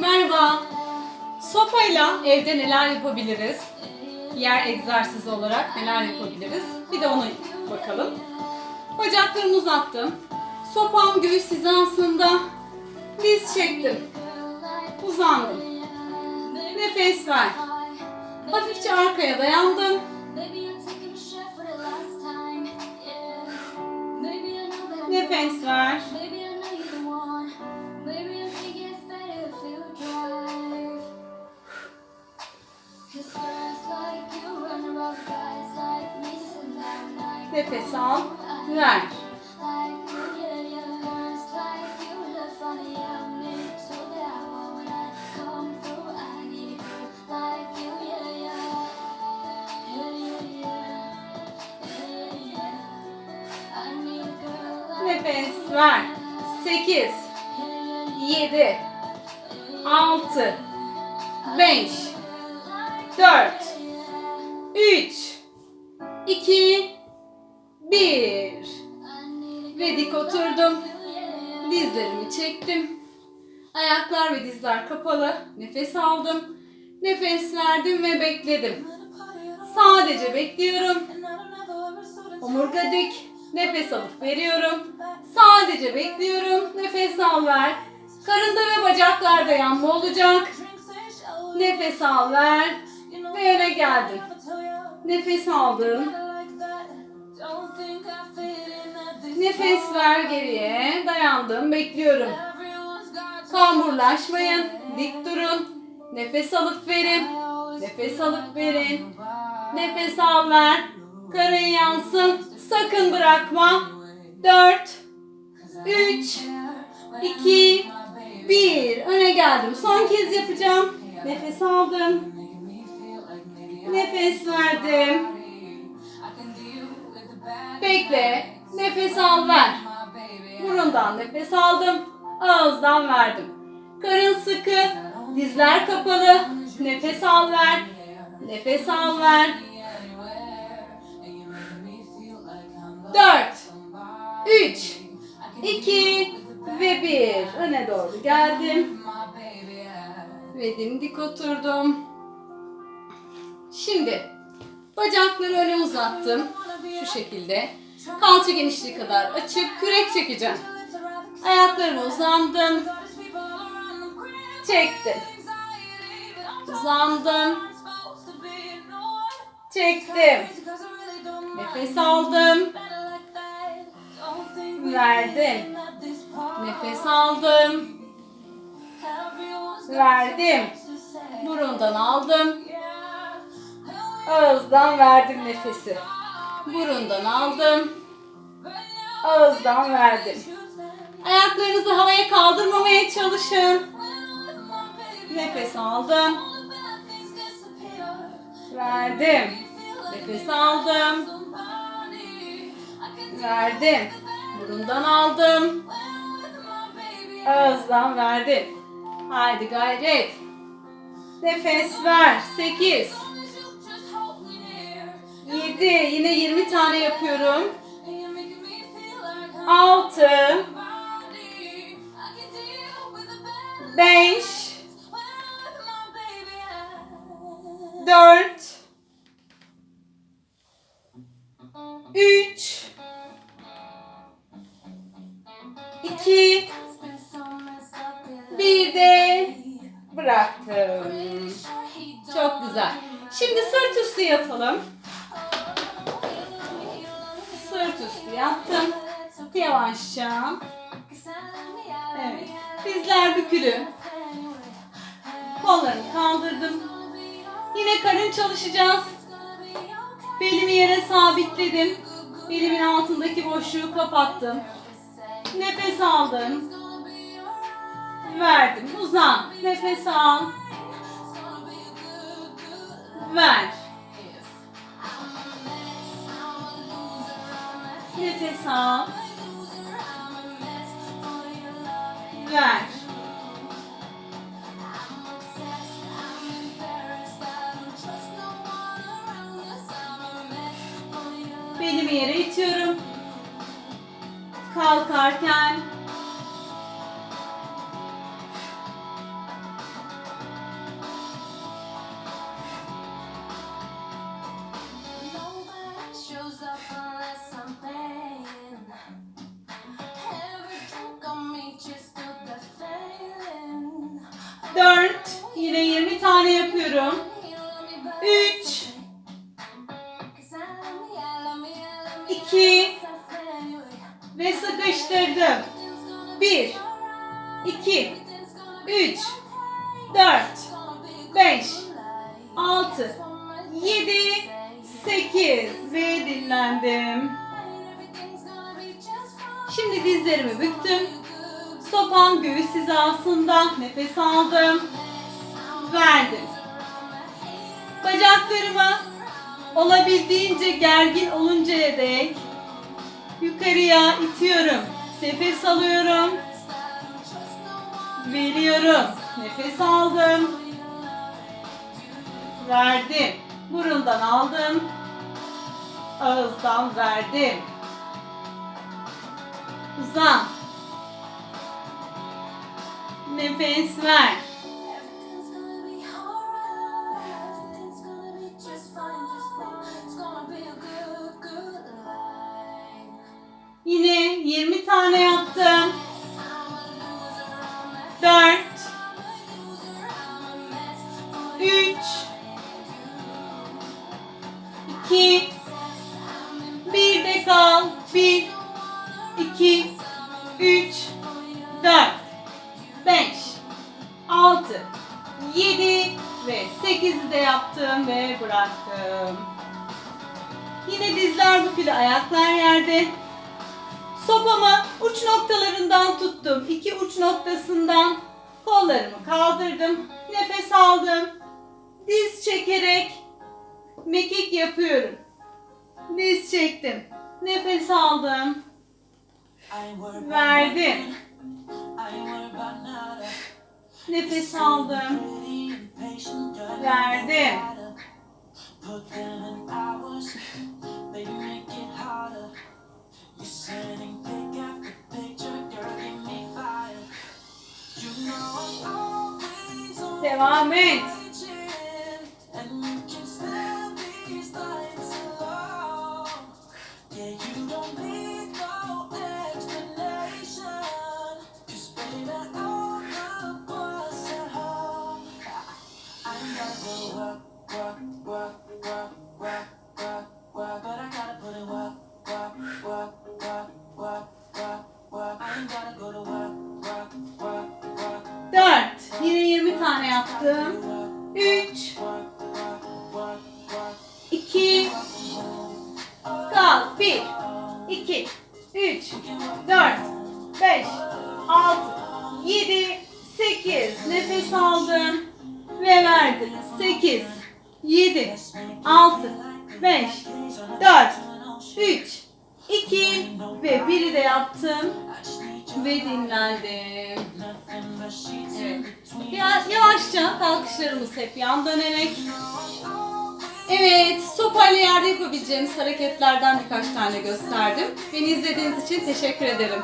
Merhaba. Sopayla evde neler yapabiliriz? Yer egzersizi olarak neler yapabiliriz? Bir de ona bakalım. Bacaklarımı uzattım. Sopam göğüs hizasında. Diz çektim. Uzandım. Nefes ver. Hafifçe arkaya dayandım. Now I'm Nefes al. Ver. Nefes ver. 8 7 6 5 4 3 2 1 Ve dik oturdum. Dizlerimi çektim. Ayaklar ve dizler kapalı. Nefes aldım. Nefes verdim ve bekledim. Sadece bekliyorum. Omurga dik. Nefes alıp veriyorum. Sadece bekliyorum. Nefes al ver. Karında ve bacaklarda yanma olacak. Nefes al ver. Ve öne geldim. Nefes aldım. Nefes ver geriye. Dayandım. Bekliyorum. Kamburlaşmayın. Dik durun. Nefes alıp verin. Nefes alıp verin. Nefes al ver. Karın yansın. Sakın bırakma. 4 3 2 1 Öne geldim. Son kez yapacağım. Nefes aldım. Nefes verdim. Bekle. Nefes al ver. Burundan nefes aldım. Ağızdan verdim. Karın sıkı. Dizler kapalı. Nefes al ver. Nefes al ver. 3 2 ve 1 Öne doğru geldim. Ve dimdik oturdum. Şimdi bacakları öne uzattım. Şu şekilde. Kalça genişliği kadar açıp kürek çekeceğim. Ayaklarıma uzandım. Çektim. Uzandım. Çektim. Nefes aldım. Verdim. Nefes aldım. Verdim. Burundan aldım. Ağızdan verdim nefesi. Burundan aldım. Ağızdan verdim. Ayaklarınızı havaya kaldırmamaya çalışın. Nefes aldım. Verdim. Nefes aldım. Verdim. Burundan aldım. Ağızdan verdim. Haydi gayret. Nefes ver. 8 7 Yine 20 tane yapıyorum. 6 5 4 2 Bir de bıraktım. Çok güzel. Şimdi sırt üstü yatalım. Sırt üstü yattım. Yavaşça. Evet. Dizler bükülü. Kollarımı kaldırdım. Yine karın çalışacağız. Belimi yere sabitledim. Belimin altındaki boşluğu kapattım. Nefes aldım. Verdim. Uzan. Nefes al. Ver. Nefes al. Ver. Kalkarken. Nobody sıkıştırdım. 1 2 3 4 5 6 7 8 ve dinlendim. Şimdi dizlerimi büktüm. Sopam göğüs hizasında nefes aldım. Verdim. Bacaklarımı olabildiğince gergin oluncaya dek yukarıya itiyorum. Nefes alıyorum. Veriyorum. Nefes aldım. Verdim. Burundan aldım. Ağızdan verdim. Uzan. Nefes ver. 2 1 de kal. 1 2 3 4 5 6 7 ve 8'i de yaptım ve bıraktım. Yine dizler bükülü, ayaklar yerde. Sopamı uç noktalarından tuttum. İki uç noktasından kollarımı kaldırdım. Nefes aldım. Diz çekerek mekik yapıyorum. Diz çektim. Nefes aldım. Verdim. Nefes aldım. Verdim. Put them 4. Yine 20 tane yaptım. 3 work, work, work, work. 2 Kal. 1 2 3 4 5 6 7 8 Nefes aldım ve verdim. 8 7 6 5 4 3 2 ve 1'i de yaptım ve dinlendim. Evet. Ya, yavaşça kalkışlarımız hep yan dönerek. Evet, sopayla yerde yapabileceğimiz hareketlerden birkaç tane gösterdim. Beni izlediğiniz için teşekkür ederim.